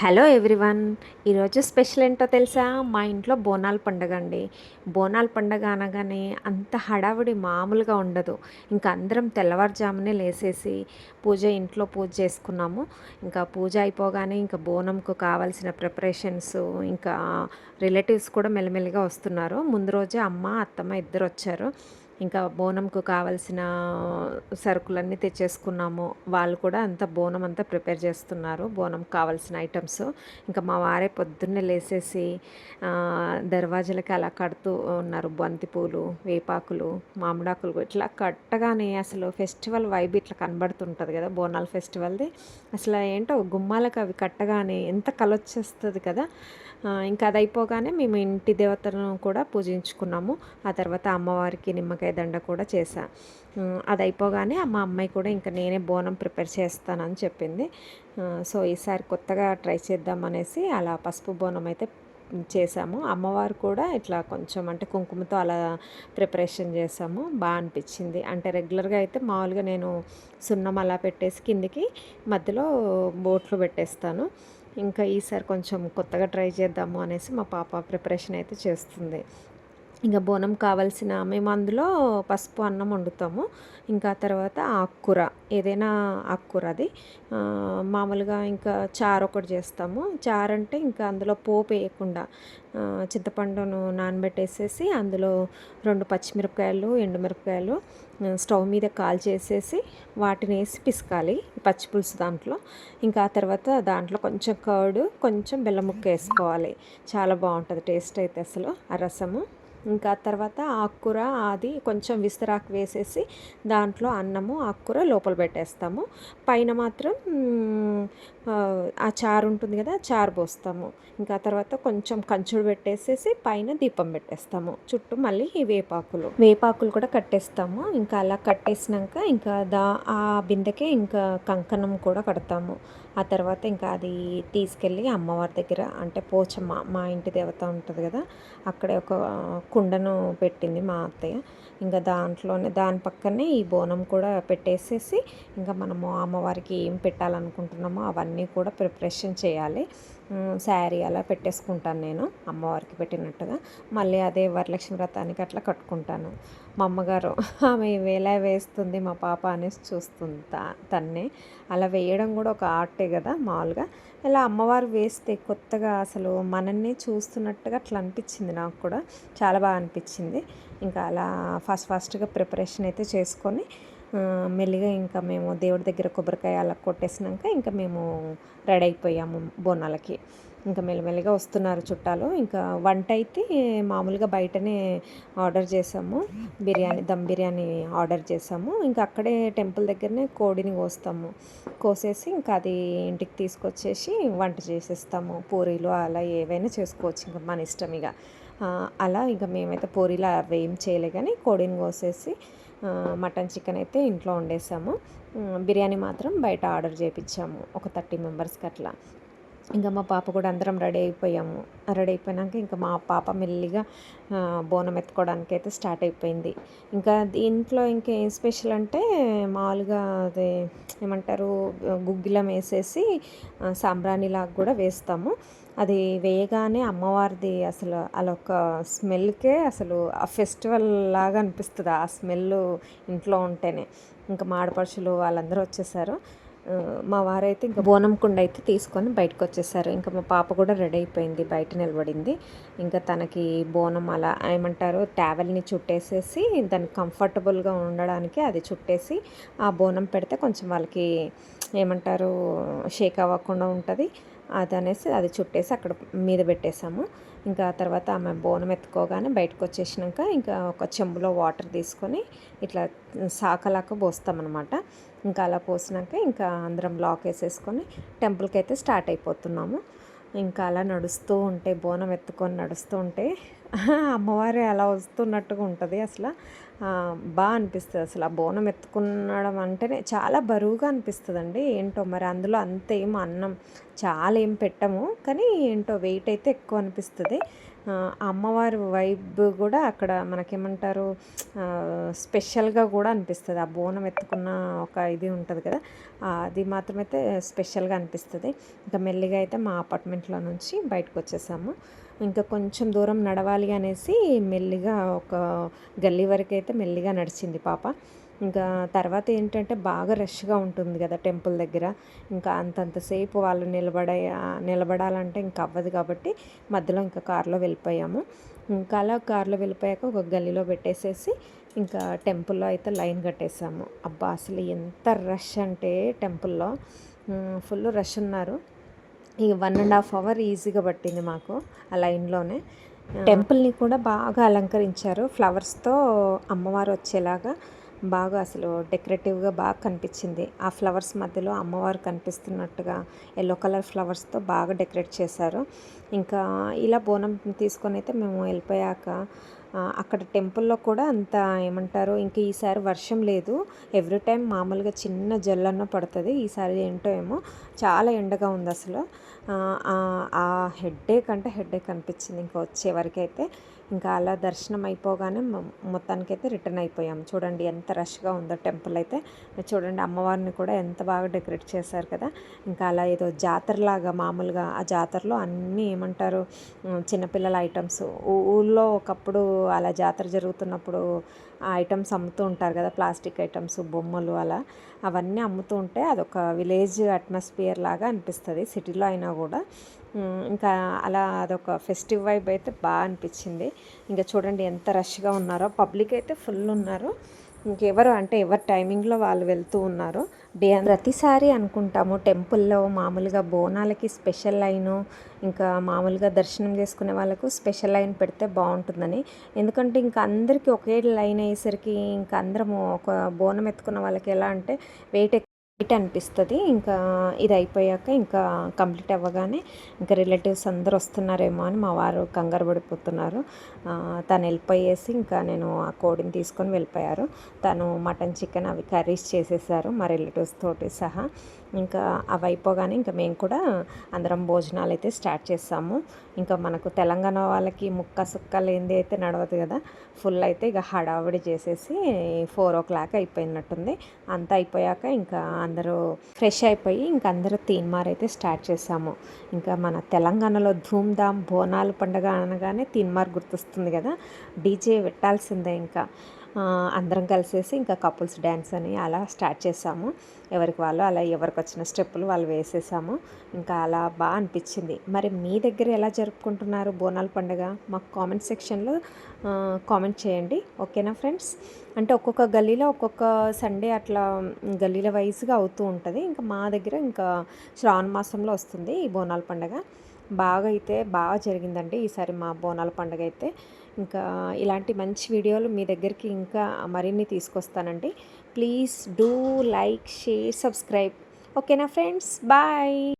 Hello everyone. ఈరోజు special ఏంటో తెలుసా? మా ఇంట్లో బోనాల పండగ అండి. బోనాల పండగ అనగానే అంత హడావిడి మామూలుగా ఉండదు. ఇంకా అందరం తెల్లవారుజామునే లేసేసి పూజ ఇంట్లో పూజ చేసుకున్నాము. ఇంకా పూజ అయిపోగానే ఇంకా బోనంకు కావాల్సిన ప్రిపరేషన్స్ ఇంకా రిలేటివ్స్ కూడా మెల్లమెల్లిగా వస్తున్నారు. ముందు రోజే అమ్మ అత్తమ్మ ఇద్దరు వచ్చారు ఇంకా బోనంకు కావలసిన సరుకులన్నీ తెచ్చేసుకున్నాము. వాళ్ళు కూడా అంత బోనం అంతా ప్రిపేర్ చేస్తున్నారు. బోనం కావాల్సిన ఐటమ్స్. ఇంకా మా వారే పొద్దున్నే లేసేసి దర్వాజలకి అలా కడుతూ ఉన్నారు. బంతిపూలు వేపాకులు మామిడాకులు ఇట్లా కట్టగానే అసలు ఫెస్టివల్ వైబ్ ఇట్లా కనబడుతుంటుంది కదా బోనాల ఫెస్టివల్ది. అసలు ఏంటో గుమ్మాలకు అవి కట్టగానే ఎంత కలొచ్చేస్తుంది కదా. ఇంకా అది అయిపోగానే మేము ఇంటి దేవతను కూడా పూజించుకున్నాము. ఆ తర్వాత అమ్మవారికి నిమ్మకాయ దండ కూడా చేశా. అది అయిపోగానే మా అమ్మాయి కూడా ఇంకా నేనే బోనం ప్రిపేర్ చేస్తానని చెప్పింది. సో ఈసారి కొత్తగా ట్రై చేద్దాం అనేసి అలా పసుపు బోనం అయితే చేసాము అమ్మవారు కూడా ఇట్లా కొంచెం అంటే కుంకుమతో అలా ప్రిపరేషన్ చేసాము బాగా అనిపించింది. అంటే రెగ్యులర్గా అయితే మామూలుగా నేను సున్నం అలా పెట్టేసి కిందికి మధ్యలో బోట్లు పెట్టేస్తాను. ఇంకా ఈసారి కొంచెం కొత్తగా ట్రై చేద్దాము అనేసి మా పాప ప్రిపరేషన్ అయితే చేస్తుంది. ఇంకా బోనం కావాల్సిన మేము అందులో పసుపు అన్నం వండుతాము. ఇంకా తర్వాత ఆకుకూర ఏదైనా ఆకుకూర అది. మామూలుగా ఇంకా చారు ఒకటి చేస్తాము. చారు అంటే ఇంకా అందులో పోపు వేయకుండా చింతపండును నానబెట్టేసేసి అందులో రెండు పచ్చిమిరపకాయలు ఎండుమిరపకాయలు స్టవ్ మీద కాల్ చేసేసి వాటిని వేసి పిసకాలి పచ్చిపులుసు దాంట్లో. ఇంకా ఆ తర్వాత దాంట్లో కొంచెం కర్డ్ కొంచెం బెల్లం ముక్క వేసుకోవాలి. చాలా బాగుంటుంది టేస్ట్ అయితే అసలు ఆ రసము. ఇంకా తర్వాత ఆకుకూర అది కొంచెం విస్తరాకు వేసేసి దాంట్లో అన్నము ఆకుకూర లోపల పెట్టేస్తాము. పైన మాత్రం ఆ చారు ఉంటుంది కదా చారు పోస్తాము. ఇంకా తర్వాత కొంచెం కంచుడు పెట్టేసేసి పైన దీపం పెట్టేస్తాము. చుట్టూ మళ్ళీ ఈ వేపాకులు. వేపాకులు కూడా కట్టేస్తాము. ఇంకా అలా కట్టేసినాక ఇంకా దా ఆ బిందెకే ఇంకా కంకణం కూడా కడతాము. ఆ తర్వాత ఇంకా అది తీసుకెళ్ళి అమ్మవారి దగ్గర అంటే పోచమ్మ మా ఇంటి దేవత ఉంటుంది కదా అక్కడే ఒక కుండను పెట్టింది మా అత్తయ్య. ఇంకా దాంట్లోనే దాని పక్కనే ఈ బోనం కూడా పెట్టేసేసి ఇంకా మనము అమ్మవారికి ఏం పెట్టాలనుకుంటున్నామో అవన్నీ కూడా ప్రిపరేషన్ చేయాలి. శారీ అలా పెట్టేసుకుంటాను నేను అమ్మవారికి పెట్టినట్టుగా. మళ్ళీ అదే వరలక్ష్మి వ్రతానికి అట్లా కట్టుకుంటాను. మా అమ్మగారు ఆమె వేలా వేస్తుంది మా పాప అనేసి చూస్తుంది తన్నే. అలా వేయడం కూడా ఒక ఆర్టే కదా మామూలుగా. ఇలా అమ్మవారు వేస్తే కొత్తగా అసలు మనల్ని చూస్తున్నట్టుగా అట్లా అనిపించింది నాకు కూడా. చాలా బాగా అనిపించింది. ఇంకా అలా ఫస్ట్ ఫస్ట్గా ప్రిపరేషన్ అయితే చేసుకొని మెల్లిగా ఇంకా మేము దేవుడి దగ్గర కొబ్బరికాయ అలా కొట్టేసినాక ఇంకా మేము రెడీ అయిపోయాము బోనాలకి. ఇంకా మెల్లమెల్లిగా వస్తున్నారు చుట్టాలు. ఇంకా వంట అయితే మామూలుగా బయటనే ఆర్డర్ చేసాము. బిర్యానీ దమ్ బిర్యానీ ఆర్డర్ చేసాము. ఇంకా అక్కడే టెంపుల్ దగ్గరనే కోడిని కోస్తాము. కోసేసి ఇంకా అది ఇంటికి తీసుకొచ్చేసి వంట చేసేస్తాము. పూరీలు అలా ఏవైనా చేసుకోవచ్చు ఇంకా మన ఇష్టం ఇక. అలా ఇంకా మేమైతే పూరీలు అవి ఏం చేయలే కానీ కోడిని కోసేసి మటన్ చికెన్ అయితే ఇంట్లో వండేసాము. బిర్యానీ మాత్రం బయట ఆర్డర్ చేయించాము ఒక థర్టీ మెంబర్స్కి అట్లా. ఇంకా మా పాప కూడా అందరం రెడీ అయిపోయాము. రెడీ అయిపోయాక ఇంకా మా పాప మెల్లిగా బోనం ఎత్తుకోవడానికి అయితే స్టార్ట్ అయిపోయింది. ఇంకా దీంట్లో ఇంకా ఏం స్పెషల్ అంటే మామూలుగా అదే ఏమంటారు గుగ్గిలం వేసేసి సాంబ్రాణిలాగా కూడా వేస్తాము. అది వేయగానే అమ్మవారిది అసలు అలా స్మెల్కే అసలు ఆ ఫెస్టివల్ లాగా అనిపిస్తుంది. ఆ స్మెల్ ఇంట్లో ఉంటేనే. ఇంకా మాడపడుచులు వాళ్ళందరూ వచ్చేసారు. మా వారైతే ఇంకా బోనం కుండ అయితే తీసుకొని బయటకు వచ్చేసారు ఇంకా మా పాప కూడా రెడీ అయిపోయింది బయట నిలబడింది. ఇంకా తనకి బోనం అలా ఏమంటారు ట్యావెల్ని చుట్టేసేసి దానికి కంఫర్టబుల్గా ఉండడానికి అది చుట్టేసి ఆ బోనం పెడితే కొంచెం వాళ్ళకి ఏమంటారు షేక్ అవ్వకుండా ఉంటుంది. అది అనేసి అది చుట్టేసి అక్కడ మీద పెట్టేసాము. ఇంకా తర్వాత ఆమె బోనం ఎత్తుకోగానే బయటకు వచ్చేసినాక ఇంకా ఒక చెంబులో వాటర్ తీసుకొని ఇట్లా సాకలాక పోస్తామన్నమాట. ఇంకా అలా పోసినాక ఇంకా అందరం లాక్ వేసేసుకొని టెంపుల్కి అయితే స్టార్ట్ అయిపోతున్నాము. ఇంకా అలా నడుస్తూ ఉంటే బోనం ఎత్తుకొని నడుస్తూ ఉంటే అమ్మవారు అలా వస్తున్నట్టుగా ఉంటుంది అసలు బాగా అనిపిస్తుంది అసలు ఆ బోనం ఎత్తుకునడం అంటేనే చాలా బరువుగా అనిపిస్తుంది అండి ఏంటో మరి అందులో అంతేం అన్నం చాలా ఏం పెట్టము. కానీ ఏంటో వెయిట్ అయితే ఎక్కువ అనిపిస్తుంది అమ్మవారి వైబ్ కూడా అక్కడ మనకేమంటారు స్పెషల్‌గా కూడా అనిపిస్తుంది ఆ బోనం ఎత్తుకున్న ఒక ఇది ఉంటుంది కదా! అది మాత్రమైతే స్పెషల్‌గా అనిపిస్తుంది ఇంకా మెల్లిగా అయితే మా అపార్ట్మెంట్‌లో నుంచి బయటకొచ్చేసాము. ఇంకా కొంచెం దూరం నడవాలి అనేసి మెల్లిగా ఒక గల్లీ వరకైతే మెల్లిగా నడిచింది పాప. ఇంకా తర్వాత ఏంటంటే బాగా రష్‌గా ఉంటుంది కదా టెంపుల్ దగ్గర. ఇంకా అంతంతసేపు వాళ్ళు నిలబడే నిలబడాలంటే ఇంక అవ్వదు కాబట్టి మధ్యలో ఇంకా కారులో వెళ్ళిపోయాము. ఇంకా అలా కారులో వెళ్ళిపోయాక ఒక గల్లీలో పెట్టేసేసి ఇంకా టెంపుల్‌లో అయితే లైన్ కట్టేసాము. అబ్బా! అసలు ఎంత రష్ అంటే టెంపుల్‌లో ఫుల్ రష్ ఉన్నారు. ఈ వన్ అండ్ హాఫ్ అవర్ ఈజీగా పట్టింది మాకు ఆ లైన్‌లోనే. టెంపుల్‌ని కూడా బాగా అలంకరించారు. ఫ్లవర్స్‌తో అమ్మవారు వచ్చేలాగా బాగా అసలు డెకరేటివ్‌గా బాగా కనిపించింది. ఆ ఫ్లవర్స్ మధ్యలో అమ్మవారు కనిపిస్తున్నట్టుగా ఎల్లో కలర్ ఫ్లవర్స్‌తో బాగా డెకరేట్ చేశారు. ఇంకా ఇలా బోనం తీసుకొని అయితే మేము వెళ్ళిపోయాక అక్కడ టెంపుల్‌లో కూడా అంత ఏమంటారు ఇంక ఈసారి వర్షం లేదు. ఎవ్రీ టైం మామూలుగా చిన్న జల్లన్న పడుతుంది ఈసారి ఏంటో ఏమో చాలా ఎండగా ఉంది అసలు ఆ హెడ్డేక్ అంటే హెడ్డేక్ అనిపించింది ఇంకా వచ్చే వరకైతే. ఇంకా అలా దర్శనం అయిపోగానే మొత్తానికైతే రిటర్న్ అయిపోయాం చూడండి ఎంత రష్‌గా ఉందో టెంపుల్ అయితే. చూడండి అమ్మవారిని కూడా ఎంత బాగా డెకరేట్ చేశారు కదా! ఇంకా అలా ఏదో జాతరలాగా మామూలుగా ఆ జాతరలో అన్నీ ఏమంటారు చిన్నపిల్లల ఐటమ్స్ ఊళ్ళో ఒకప్పుడు అలా జాతర జరుగుతున్నప్పుడు ఆ ఐటమ్స్ అమ్ముతూ ఉంటారు కదా! ప్లాస్టిక్ ఐటమ్స్ బొమ్మలు అలా. అవన్నీ అమ్ముతూ ఉంటే అదొక విలేజ్ అట్మాస్ఫియర్ లాగా అనిపిస్తుంది సిటీలో అయినా కూడా ఇంకా అలా అదొక ఫెస్టివ్ వైబ్ అయితే బాగా అనిపించింది. ఇంకా చూడండి ఎంత రష్‌గా ఉన్నారో. పబ్లిక్ అయితే ఫుల్ ఉన్నారు. ఇంకెవరు అంటే ఎవరి టైమింగ్‌లో వాళ్ళు వెళ్తూ ఉన్నారు. డే ప్రతిసారి అనుకుంటాము టెంపుల్‌లో మామూలుగా బోనాలకి స్పెషల్ లైను, ఇంకా మామూలుగా దర్శనం చేసుకునే వాళ్ళకు స్పెషల్ లైన్ పెడితే బాగుంటుందని ఎందుకంటే ఇంకా అందరికీ ఒకే లైన్ అయ్యేసరికి ఇంకా అందరము ఒక బోనం ఎత్తుకున్న వాళ్ళకి ఎలా అంటే వెయిట్ లైట్ అనిపిస్తుంది ఇంకా ఇది అయిపోయాక ఇంకా కంప్లీట్ అవ్వగానే ఇంకా రిలేటివ్స్ అందరూ వస్తున్నారేమో అని మా వారు కంగారు పడిపోతున్నారు. తను వెళ్ళిపోయేసి ఇంకా నేను ఆ కోడిని తీసుకొని వెళ్ళిపోయారు. తను మటన్, చికెన్ అవి కర్రీస్ చేసేసారు మా రిలేటివ్స్ తోటి సహా. ఇంకా అవి అయిపోగానే ఇంకా మేము కూడా అందరం భోజనాలు అయితే స్టార్ట్ చేసాము. ఇంకా మనకు తెలంగాణ వాళ్ళకి ముక్క సుక్క లేనిదే అయితే నడవదు కదా! ఫుల్ అయితే ఇక హడావిడి చేసేసి 4:00 అయిపోయినట్టుంది. అంతా అయిపోయాక ఇంకా అందరూ ఫ్రెష్ అయిపోయి ఇంకా అందరూ తీన్మార్ అయితే స్టార్ట్ చేసాము. ఇంకా మన తెలంగాణలో ధూమ్ ధామ్ బోనాల పండుగ అనగానే తీన్మార్ గుర్తొస్తుంది కదా! డీజే పెట్టాల్సిందే ఇంకా. అందరం కలిసేసి ఇంకా కపుల్స్ డ్యాన్స్ అని అలా స్టార్ట్ చేసాము. ఎవరికి వాళ్ళు అలా ఎవరికి వచ్చిన స్టెప్పులు వాళ్ళు వేసేసాము. ఇంకా అలా బాగా అనిపించింది. మరి మీ దగ్గర ఎలా జరుపుకుంటున్నారు బోనాల పండుగ? మాకు కామెంట్ సెక్షన్‌లో కామెంట్ చేయండి. ఓకేనా ఫ్రెండ్స్? అంటే ఒక్కొక్క గల్లీలో ఒక్కొక్క సండే అట్లా గల్లీల వయసుగా అవుతూ ఉంటుంది ఇంకా మా దగ్గర ఇంకా శ్రావణ మాసంలో వస్తుంది ఈ బోనాల పండుగ. బాగా అయితే బాగా జరిగిందండి ఈసారి మా బోనాల పండుగ అయితే. ఇంకా ఇలాంటి మంచి వీడియోలు మీ దగ్గరికి ఇంకా మరిన్ని తీసుకొస్తానండి. Please do like, share, subscribe. ఓకేనా ఫ్రెండ్స్? బాయ్.